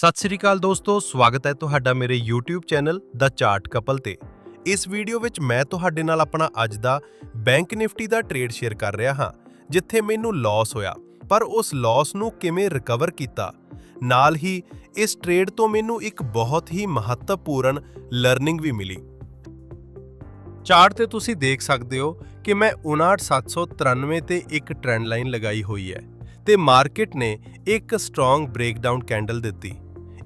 ਸਤਿ ਸ੍ਰੀ ਅਕਾਲ ਦੋਸਤੋ, ਸਵਾਗਤ ਹੈ ਤੁਹਾਡਾ ਮੇਰੇ YouTube ਚੈਨਲ ਦਾ ਚਾਰਟ ਕਪਲ ਤੇ। ਇਸ ਵੀਡੀਓ ਵਿੱਚ ਮੈਂ ਤੁਹਾਡੇ ਨਾਲ ਆਪਣਾ ਅੱਜ ਦਾ ਬੈਂਕ ਨਿਫਟੀ ਦਾ ਟ੍ਰੇਡ ਸ਼ੇਅਰ ਕਰ ਰਿਹਾ ਹਾਂ, ਜਿੱਥੇ ਮੈਨੂੰ ਲਾਸ ਹੋਇਆ, ਪਰ ਉਸ ਲਾਸ ਨੂੰ ਕਿਵੇਂ ਰਿਕਵਰ ਕੀਤਾ? ਨਾਲ ਹੀ ਇਸ ਟ੍ਰੇਡ ਤੋਂ ਮੈਨੂੰ ਇੱਕ ਬਹੁਤ ਹੀ ਮਹੱਤਵਪੂਰਨ ਲਰਨਿੰਗ ਵੀ ਮਿਲੀ। ਚਾਰਟ ਤੇ ਤੁਸੀਂ ਦੇਖ ਸਕਦੇ ਹੋ ਕਿ ਮੈਂ 59793 ਤੇ ਇੱਕ ਟ੍ਰੈਂਡ ਲਾਈਨ ਲਗਾਈ ਹੋਈ ਹੈ, ਤੇ ਮਾਰਕੀਟ ਨੇ ਇੱਕ ਸਟਰੋਂਗ ਬ੍ਰੇਕਡਾਊਨ ਕੈਂਡਲ ਦਿੱਤੀ।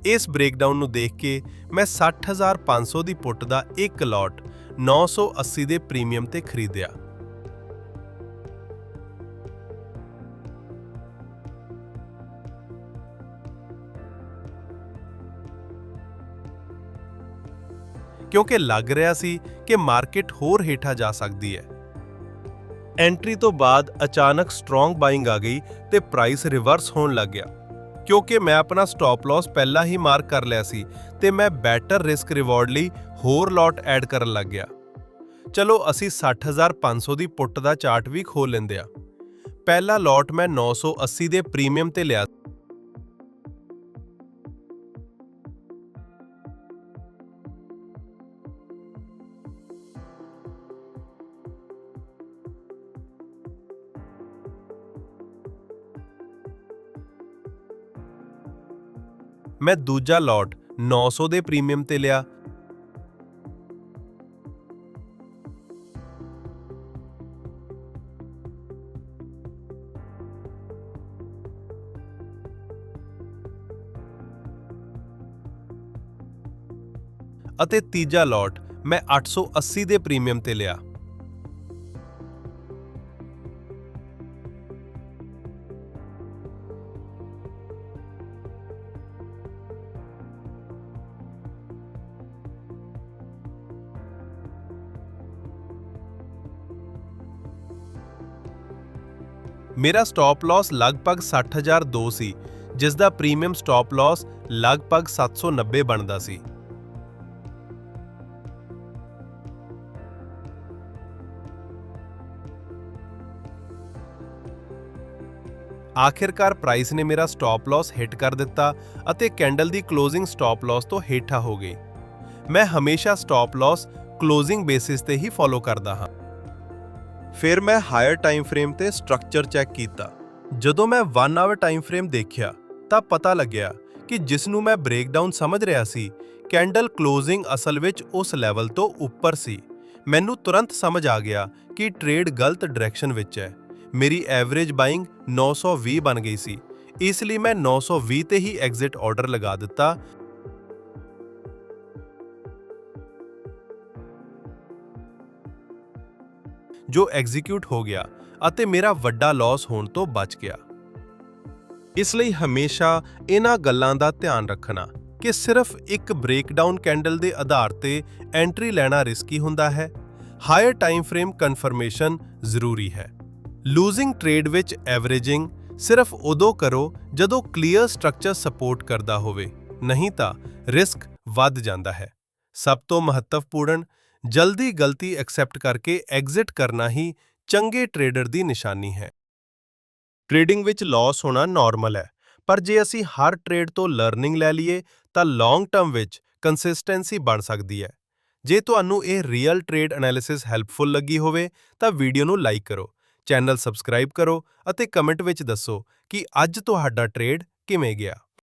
ਇਸ ਬ੍ਰੇਕਡਾਊਨ ਨੂੰ ਦੇਖ ਕੇ ਮੈਂ 60500 ਦੀ ਪੁੱਟ ਦਾ ਇੱਕ ਲੋਟ 980 ਦੇ ਪ੍ਰੀਮੀਅਮ ਤੇ ਖਰੀਦਿਆ। ਕਿਉਂਕਿ ਲੱਗ ਰਿਹਾ ਸੀ ਕਿ ਮਾਰਕੀਟ ਹੋਰ ਹੇਠਾਂ ਜਾ ਸਕਦੀ ਹੈ। ਐਂਟਰੀ ਤੋਂ ਬਾਅਦ ਅਚਾਨਕ ਸਟਰੋਂਗ ਬਾਇੰਗ ਆ ਗਈ ਤੇ ਪ੍ਰਾਈਸ ਰਿਵਰਸ ਹੋਣ ਲੱਗ ਗਿਆ। ਕਿਉਂਕਿ ਮੈਂ ਆਪਣਾ ਸਟਾਪ ਲਾਸ ਪਹਿਲਾਂ ਹੀ ਮਾਰਕ ਕਰ ਲਿਆ ਸੀ ਤੇ ਮੈਂ ਬੈਟਰ ਰਿਸਕ ਰਿਵਾਰਡ ਲਈ ਹੋਰ ਲੋਟ ਐਡ ਕਰਨ ਲੱਗ ਗਿਆ। ਚਲੋ, ਅਸੀਂ 60500 ਦੀ ਪੁੱਟ ਦਾ ਚਾਰਟ ਵੀ ਖੋਲ ਲੈਂਦੇ ਆ ਪਹਿਲਾ ਲੋਟ ਮੈਂ 980 ਦੇ ਪ੍ਰੀਮੀਅਮ ਤੇ ਲਿਆ ਮੈਂ ਦੂਜਾ ਲੋਟ 900 ਦੇ ਪ੍ਰੀਮੀਅਮ ਤੇ ਲਿਆ। ਅਤੇ ਤੀਜਾ ਲੋਟ ਮੈਂ 880 ਦੇ ਪ੍ਰੀਮੀਅਮ ਤੇ ਲਿਆ। ਮੇਰਾ ਸਟਾਪ ਲਾਸ ਲਗਭਗ 60002 ਸੀ ਜਿਸ ਦਾ ਪ੍ਰੀਮੀਅਮ ਸਟਾਪ ਲਾਸ ਲਗਭਗ 790 ਬਣਦਾ ਸੀ। ਆਖਿਰਕਾਰ ਪ੍ਰਾਈਸ ਨੇ ਮੇਰਾ ਸਟਾਪ ਲਾਸ ਹਿੱਟ ਕਰ ਦਿੱਤਾ ਅਤੇ ਕੈਂਡਲ ਦੀ ਕਲੋਜ਼ਿੰਗ ਸਟਾਪ ਲਾਸ ਤੋਂ ਹੇਠਾਂ ਹੋ ਗਈ ਮੈਂ ਹਮੇਸ਼ਾ ਸਟਾਪ ਲਾਸ ਕਲੋਜ਼ਿੰਗ ਬੇਸਿਸ ਤੇ ਹੀ ਫੋਲੋ ਕਰਦਾ ਹਾਂ। ਫਿਰ ਮੈਂ ਹਾਇਰ ਟਾਈਮ ਫਰੇਮ ਤੇ ਸਟਰਕਚਰ ਚੈੱਕ ਕੀਤਾ। ਜਦੋਂ ਮੈਂ 1 ਆਵਰ ਟਾਈਮ ਫਰੇਮ ਦੇਖਿਆ, ਤਾਂ ਪਤਾ ਲੱਗਿਆ ਕਿ ਜਿਸ ਨੂੰ ਮੈਂ ਬ੍ਰੇਕਡਾਊਨ ਸਮਝ ਰਿਹਾ ਸੀ ਕੈਂਡਲ ਕਲੋਜ਼ਿੰਗ ਅਸਲ ਵਿੱਚ ਉਸ ਲੈਵਲ ਤੋਂ ਉੱਪਰ ਸੀ। ਮੈਨੂੰ ਤੁਰੰਤ ਸਮਝ ਆ ਗਿਆ ਕਿ ਟ੍ਰੇਡ ਗਲਤ ਡਾਇਰੈਕਸ਼ਨ ਵਿੱਚ ਹੈ। ਮੇਰੀ ਐਵਰੇਜ ਬਾਇੰਗ 920 ਬਣ ਗਈ ਸੀ। ਇਸ ਲਈ ਮੈਂ 920 ਤੇ ਹੀ ਐਗਜ਼ਿਟ ਆਰਡਰ ਲਗਾ ਦਿੱਤਾ। ਜੋ ਐਗਜ਼ੀਕਿਊਟ ਹੋ ਗਿਆ ਅਤੇ ਮੇਰਾ ਵੱਡਾ ਲਾਸ ਹੋਣ ਤੋਂ ਬਚ ਗਿਆ। ਇਸ ਲਈ ਹਮੇਸ਼ਾ ਇਹਨਾਂ ਗੱਲਾਂ ਦਾ ਧਿਆਨ ਰੱਖਣਾ ਕਿ ਸਿਰਫ ਇੱਕ ਬ੍ਰੇਕਡਾਊਨ ਕੈਂਡਲ ਦੇ ਆਧਾਰ ਤੇ ਐਂਟਰੀ ਲੈਣਾ ਰਿਸਕੀ ਹੁੰਦਾ ਹੈ। ਹਾਇਰ ਟਾਈਮ ਫਰੇਮ ਕਨਫਰਮੇਸ਼ਨ ਜ਼ਰੂਰੀ ਹੈ। ਲੂਜ਼ਿੰਗ ਟ੍ਰੇਡ ਵਿੱਚ ਐਵਰੇਜਿੰਗ ਸਿਰਫ ਉਦੋਂ ਕਰੋ ਜਦੋਂ ਕਲੀਅਰ ਸਟਰਕਚਰ ਸਪੋਰਟ ਕਰਦਾ ਹੋਵੇ, ਨਹੀਂ ਤਾਂ ਰਿਸਕ ਵੱਧ ਜਾਂਦਾ ਹੈ। ਸਭ ਤੋਂ ਮਹੱਤਵਪੂਰਨ ਜਲਦੀ ਗਲਤੀ ਐਕਸੈਪਟ ਕਰਕੇ ਐਗਜ਼ਿਟ ਕਰਨਾ ਹੀ ਚੰਗੇ ਟ੍ਰੇਡਰ ਦੀ ਨਿਸ਼ਾਨੀ ਹੈ। ਟ੍ਰੇਡਿੰਗ ਵਿੱਚ ਲਾਸ ਹੋਣਾ ਨਾਰਮਲ ਹੈ, ਪਰ ਜੇ ਅਸੀਂ ਹਰ ਟ੍ਰੇਡ ਤੋਂ ਲਰਨਿੰਗ ਲੈ ਲਈਏ, ਤਾਂ ਲੌਂਗ ਟਰਮ ਵਿੱਚ ਕੰਸਿਸਟੈਂਸੀ ਬਣ ਸਕਦੀ ਹੈ। ਜੇ ਤੁਹਾਨੂੰ ਇਹ ਰੀਅਲ ਟ੍ਰੇਡ ਐਨਾਲਿਸਿਸ ਹੈਲਪਫੁਲ ਲੱਗੀ ਹੋਵੇ, ਤਾਂ ਵੀਡੀਓ ਨੂੰ ਲਾਈਕ ਕਰੋ, ਚੈਨਲ ਸਬਸਕ੍ਰਾਈਬ ਕਰੋ ਅਤੇ ਕਮੈਂਟ ਵਿੱਚ ਦੱਸੋ ਕਿ ਅੱਜ ਤੁਹਾਡਾ ਟ੍ਰੇਡ ਕਿਵੇਂ ਗਿਆ।